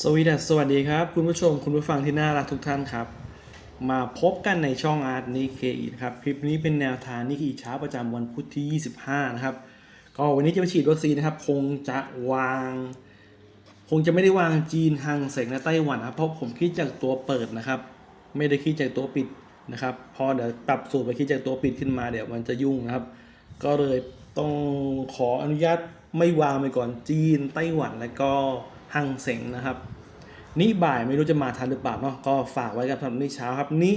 สวีดัสสวัสดีครับ คุณผู้ชมคุณผู้ฟังที่น่ารักทุกท่านครับ มาพบกันในช่องอาร์ตนิเคอีนะครับ คลิปนี้เป็นแนวทางนิเคอีเช้าประจำวันพุธที่ 25 นะครับ ก็วันนี้จะไปฉีดวัคซีนนะครับ คงจะวาง คงจะไม่ได้วางจีนฮังเสงและไต้หวันนะครับเพราะผมคิดจากตัวเปิดนะครับ ไม่ได้คิดจากตัวปิดนะครับ พอเดี๋ยวปรับสูตรไปคิดจากตัวปิดขึ้นมาเดี๋ยวมันจะยุ่งนะครับ ก็เลยต้องขออนุญาตไม่วางไปก่อนจีนไต้หวันและก็ ฮังเสงนะครับนี่บ่ายไม่รู้จะมาทันหรือเปล่าเนาะก็ฝากไว้กับสำหรับนี่เช้าครับนี่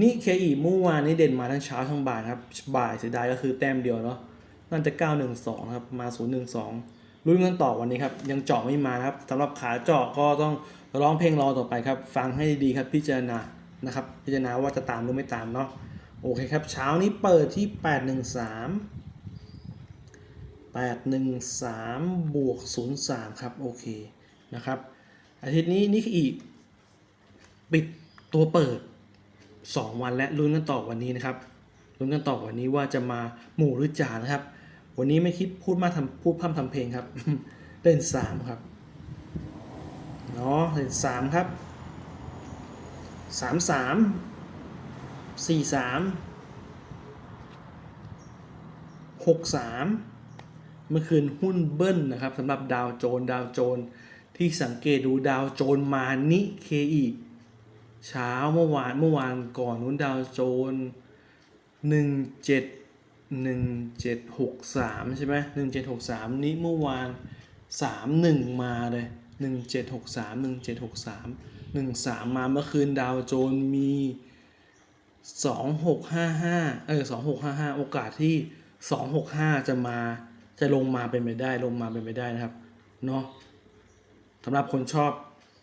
นี่เคอีเมื่อวานนี้เด่นมาทั้งเช้าทั้งบ่ายครับบ่ายเสียดายก็คือแต้มเดียวเนาะนั่นจะ 912ครับมา 012รุ่นกันต่อวันนี้ครับยังเจาะไม่มาครับสำหรับขาเจาะก็ต้องร้องเพลงรอต่อไปครับ ฟังให้ดีครับพิจารณานะครับพิจารณาว่าจะตามหรือไม่ตามเนาะโอเคครับเช้านี้เปิดที่ 813 813 บวก 03 ครับ โอเค นะครับ อาทิตย์นี้นี่คืออีก ปิดตัวเปิด 2 วันและลุ้นกันต่อวันนี้นะครับลุ้นกันต่อวันนี้ว่าจะมาหมู่หรือจ่านะครับ วันนี้ไม่คิดพูดมาทำพูดพร่ำทำเพลงครับเล่นสามครับเนาะเล่นสามครับสามสามสี่สามหกสาม เมื่อคืนหุ้นเบิ้ลนะครับสำหรับดาวโจนดาวโจนที่สังเกตดูดาวโจนมานิเคอีเช้าเมื่อวานเมื่อวานก่อนนู้นดาวโจนหนึ่งเจ็ดหนึ่งเจ็ดหกสามใช่ไหมหนึ่งเจ็ดหกสามนี้เมื่อวานสามหนึ่งมาเลยหนึ่งเจ็ดหกสามหนึ่งเจ็ดหกสามหนึ่งสามมาเมื่อคืนดาวโจนมีสองหกห้าห้าเออสองหกห้าห้าโอกาสที่สองหกห้าจะมา จะลงมาเป็นไปได้ลงมาเป็นไปได้นะครับเนาะสำหรับคนชอบ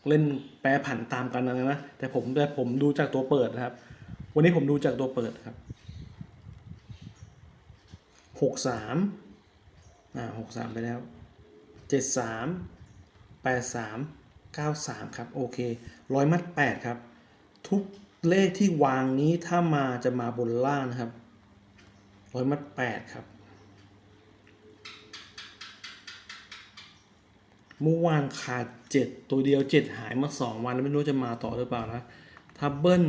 เล่นแปรผันตามกันนะนะแต่ผมแต่ผมดูจากตัวเปิดนะครับ วันนี้ผมดูจากตัวเปิดครับหกสามอ่าหกสามไปแล้วเจ็ดสามแปดสามเก้าสามครับ โอเคร้อยมัดแปดครับ ทุกเลขที่วางนี้ถ้ามาจะมาบนล่างนะครับร้อยมัดแปดครับ เมื่อวานขาดเจ็ดตัวเดียวเจ็ดหายมาสองวันแล้วไม่รู้จะมาต่อหรือเปล่านะทับเบิล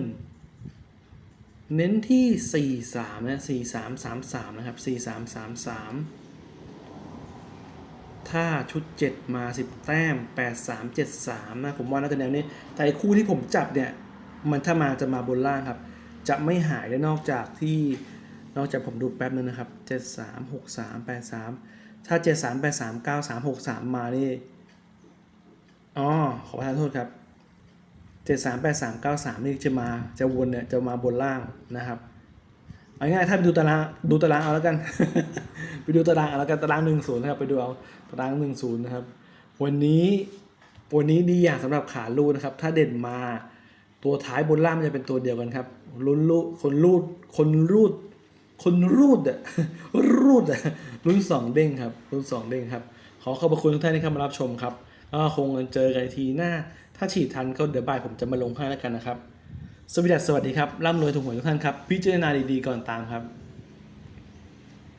เน้นที่สี่สามนะสี่สามสามสามนะครับสี่สามสามสามถ้าชุดเจ็ดมาสิบแต้มแปดสามเจ็ดสามนะ ผมว่าน่าจะแนวนี้ แต่คู่ที่ผมจับเนี่ย มันถ้ามาจะมาบนล่างครับ จะไม่หายได้นอกจากที่นอกจากผมดูแป๊บนึงนะครับเจ็ดสามหกสามแปดสามถ้าเจ็ดสามแปดสามเก้าสามหกสามมานี่ อ๋อ ขอประทานโทษครับเจ็ดสามแปดสามเก้าสามนี่จะมาจะวนเนี่ยจะมาบนล่างนะครับเอาง่ายๆถ้าไปดูตารางดูตารางเอาแล้วกัน ไปดูตารางเอาแล้วกันตารางหนึ่งศูนย์นะครับไปดูเอาตารางหนึ่งศูนย์นะครับ วันนี้วันนี้ดีอย่างสำหรับขาลูดนะครับ ถ้าเด่นมาตัวท้ายบนล่างมันจะเป็นตัวเดียวกันครับลุ้นลูคนรูดคนรูด คนรูดอะรูดอะรุ่นสองเด้งครับรุ่นสองเด้งครับ ขอขอบพระคุณทุกท่านที่เข้ามารับชมครับ ก็คงเจอกันทีหน้า ถ้าฉีดทันก็เดี๋ยวบ่ายผมจะมาลงให้แล้วกันนะครับ สวัสดีครับสวัสดีครับร่ำรวยถูกหวยทุกท่านครับ พิจารณาดีๆก่อนตามครับ